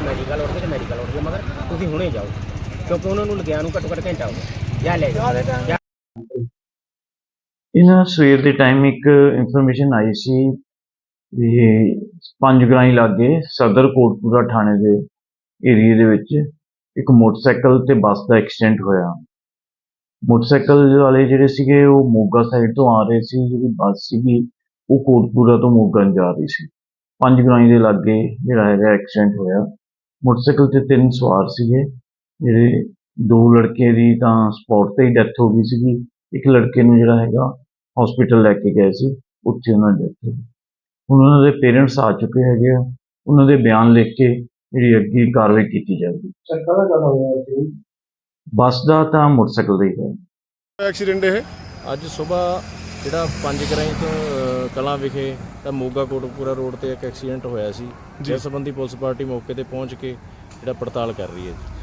Medical ਉੱਠ ਕੇ medical ਉੱਠ ਕੇ ਮਗਰ ਤੁਸੀਂ ਹੁਣੇ ਜਾਓ ਕਿਉਂਕਿ ਉਹਨਾਂ ਨੂੰ ਲੱਗਿਆ ਨੂੰ ਘੱਟੋ ਘੱਟ ਘੰਟਾ ਹੋ ਗਿਆ ਜਾਂ ਲੈ ਜਾਓ ਇਹਨਾਂ ਸਵੇਰ ਦੇ ਟਾਈਮ ਇੱਕ ਇਨਫੋਰਮੇਸ਼ਨ ਆਈ ਸੀ ਵੀ ਪੰਜ ਗਰਾਈ ਲਾਗੇ ਸਦਰ ਕੋਟਪੂਰਾ ਥਾਣੇ ਦੇ ਏਰੀਏ ਦੇ ਵਿੱਚ ਇੱਕ ਮੋਟਰਸਾਈਕਲ ਤੇ ਬੱਸ ਦਾ ਐਕਸੀਡੈਂਟ ਹੋਇਆ। ਮੋਟਰਸਾਈਕਲ ਵਾਲੇ ਜਿਹੜੇ ਸੀਗੇ, ਉਹ ਮੋਗਾ ਸਾਈਡ ਤੋਂ ਆ ਰਹੇ ਸੀ, ਜਿਹੜੀ ਬੱਸ ਸੀਗੀ, ਉਹ ਕੋਟਪੂਰਾ ਤੋਂ ਮੋਗਾ ਨੂੰ ਜਾ ਰਹੀ ਸੀ। ਪੰਜ ਗਰਾਈ ਦੇ ਲਾਗੇ ਜਿਹੜਾ ਹੈਗਾ ਐਕਸੀਡੈਂਟ ਹੋਇਆ। ਮੋਟਰਸਾਈਕਲ ਤੇ ਤਿੰਨ ਸਵਾਰ ਸੀਗੇ, ਜਿਹੜੇ ਦੋ ਲੜਕੇ ਦੀ ਤਾਂ ਸਪੌਟ ਤੇ ਹੀ ਡੈਥ ਹੋ ਗਈ ਸੀਗੀ। ਇੱਕ ਲੜਕੇ ਨੂੰ ਜਿਹੜਾ ਹੈਗਾ ਹਸਪੀਟਲ ਲੈ ਕੇ ਗਏ ਸੀ, ਉੱਥੇ ਉਹਨਾਂ ਦੀ ਡੈਥ ਹੋ ਗਈ। ਹੁਣ ਉਹਨਾਂ ਦੇ ਪੇਰੈਂਟਸ ਆ ਚੁੱਕੇ ਹੈਗੇ ਆ। ਉਹਨਾਂ ਦੇ ਬਿਆਨ ਲਿਖ ਕੇ ਜਿਹੜੀ ਅੱਗੇ ਕਾਰਵਾਈ ਕੀਤੀ ਜਾਵੇਗੀ ਚੱਕਾ ਦਾ ਗੱਲ ਹੋਇਆ ਸੀ ਬੱਸ ਦਾ ਤਾਂ ਮੋਟਰਸਾਈਕਲ ਦਾ ਹੀ ਹੈ ਐਕਸੀਡੈਂਟ ਇਹ? ਅੱਜ ਸਵੇਰ ਜਿਹੜਾ ਪੰਜ ਗਰਾਈ ਤੋਂ ਕਲਾਂ ਵਿਖੇ ਤਾਂ ਮੋਗਾ ਕੋਟਕਪੂਰਾ ਰੋਡ ਤੇ ਇੱਕ ਐਕਸੀਡੈਂਟ ਹੋਇਆ ਸੀ। ਜਿਸ ਸੰਬੰਧੀ ਪੁਲਿਸ ਪਾਰਟੀ ਮੌਕੇ ਤੇ ਪਹੁੰਚ ਕੇ ਜਿਹੜਾ ਪੜਤਾਲ ਕਰ ਰਹੀ ਹੈ ਜੀ।